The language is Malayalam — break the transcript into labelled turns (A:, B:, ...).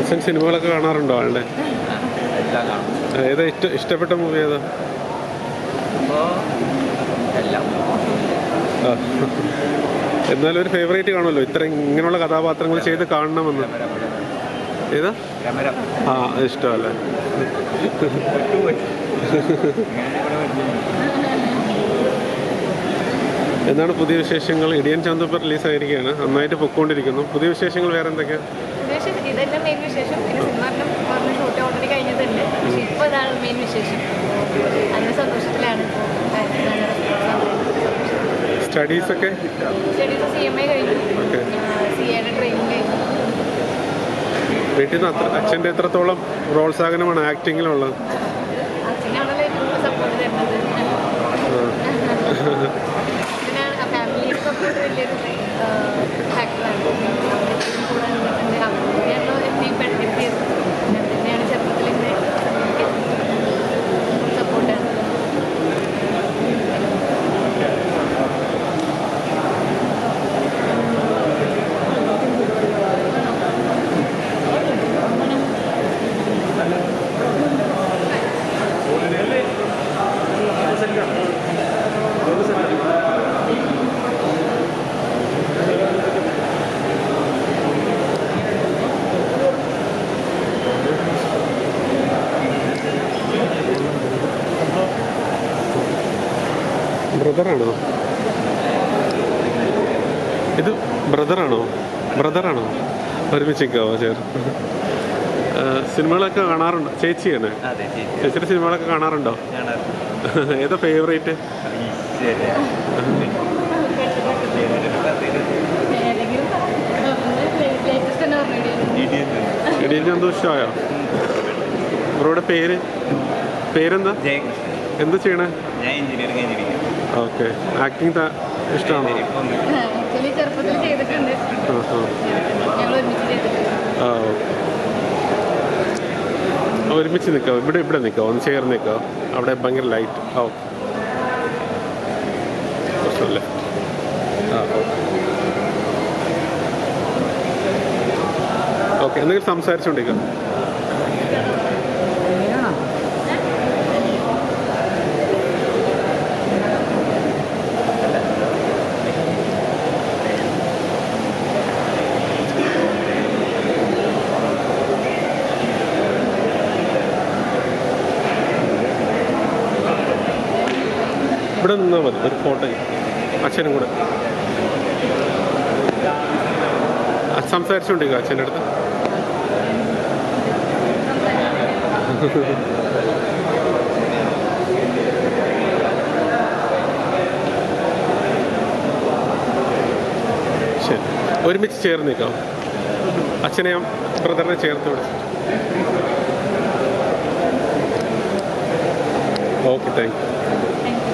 A: അച്ഛൻ സിനിമകളൊക്കെ കാണാറുണ്ടോ ആളുടെ? ഏതാ ഇഷ്ട ഇഷ്ടപ്പെട്ട മൂവി ഏതാ? എന്നാലും ഒരു ഫേവറേറ്റ് കാണുമല്ലോ. ഇത്ര ഇങ്ങനെയുള്ള കഥാപാത്രങ്ങൾ ചെയ്ത് കാണണമെന്ന്. ഏതാ?
B: ക്യാമറ.
A: ആ ഇഷ്ടമല്ലേ? എന്താണ് പുതിയ വിശേഷങ്ങൾ? ഇടിയൻ ചന്തപ്പർ റിലീസായിരിക്കുകയാണ്. നന്നായിട്ട് പൊക്കോണ്ടിരിക്കുന്നു. പുതിയ വിശേഷങ്ങൾ വേറെ എന്തൊക്കെയാണ്
C: വിശേഷം സ്റ്റഡീസ് മെയിൻ വിശേഷം. പിന്നെ സിനിമാറിനും
A: വീട്ടിൽ നിന്ന് അത്ര അച്ഛന്റെ എത്രത്തോളം പ്രോത്സാഹനമാണ് ആക്ടിങ്ങിലുള്ളത്?
C: ഫാമിലി സപ്പോർട്ട് വലിയൊരു ഫാക്ടറാണ്
A: ബ്രദറാണോ ഇത് ബ്രദറാണോ ബ്രദറാണോ ഒരുമിച്ച് നിൽക്കാവോ ചേർ. സിനിമകളൊക്കെ കാണാറുണ്ടോ. ചേച്ചിയാണ്. ചേച്ചിയുടെ സിനിമകളൊക്കെ കാണാറുണ്ടോ? ഏതാ ഫേവറേറ്റ് ഇടിയൻ ഇഷ്ടമായോ ബ്രോയുടെ പേര്? പേരെന്താ? എന്താ ചെയ്യണേ?
B: ഞാൻ എഞ്ചിനീയറിംഗ് കഴിഞ്ഞിരിക്കുന്നു
A: ഓക്കെ. ആക്ടിങ് ഇഷ്ടമാണോ
C: ഒരുമിച്ച്
A: നിൽക്കാം ഇവിടെ ഇവിടെ നിൽക്കാം ഒന്ന് ചേർന്ന് നിൽക്കാം അവിടെ ഭയങ്കര ലൈറ്റ് ഓക്കെ. പ്രശ്നമില്ല ആ ഓക്കെ. എന്തെങ്കിലും സംസാരിച്ചുകൊണ്ടിരിക്കാം ഇവിടെ നിന്നാൽ മതി. ഒരു ഫോട്ടോ അച്ഛനും കൂടെ. സംസാരിച്ചുകൊണ്ടിരിക്കുക അച്ഛന്റെ അടുത്ത്. ശരി. ഒരുമിച്ച് ചേർന്ന് നിൽക്കാം. അച്ഛനെയും ബ്രദറിനെ ചേർത്ത് വിളിച്ചു ഓക്കെ താങ്ക് യു.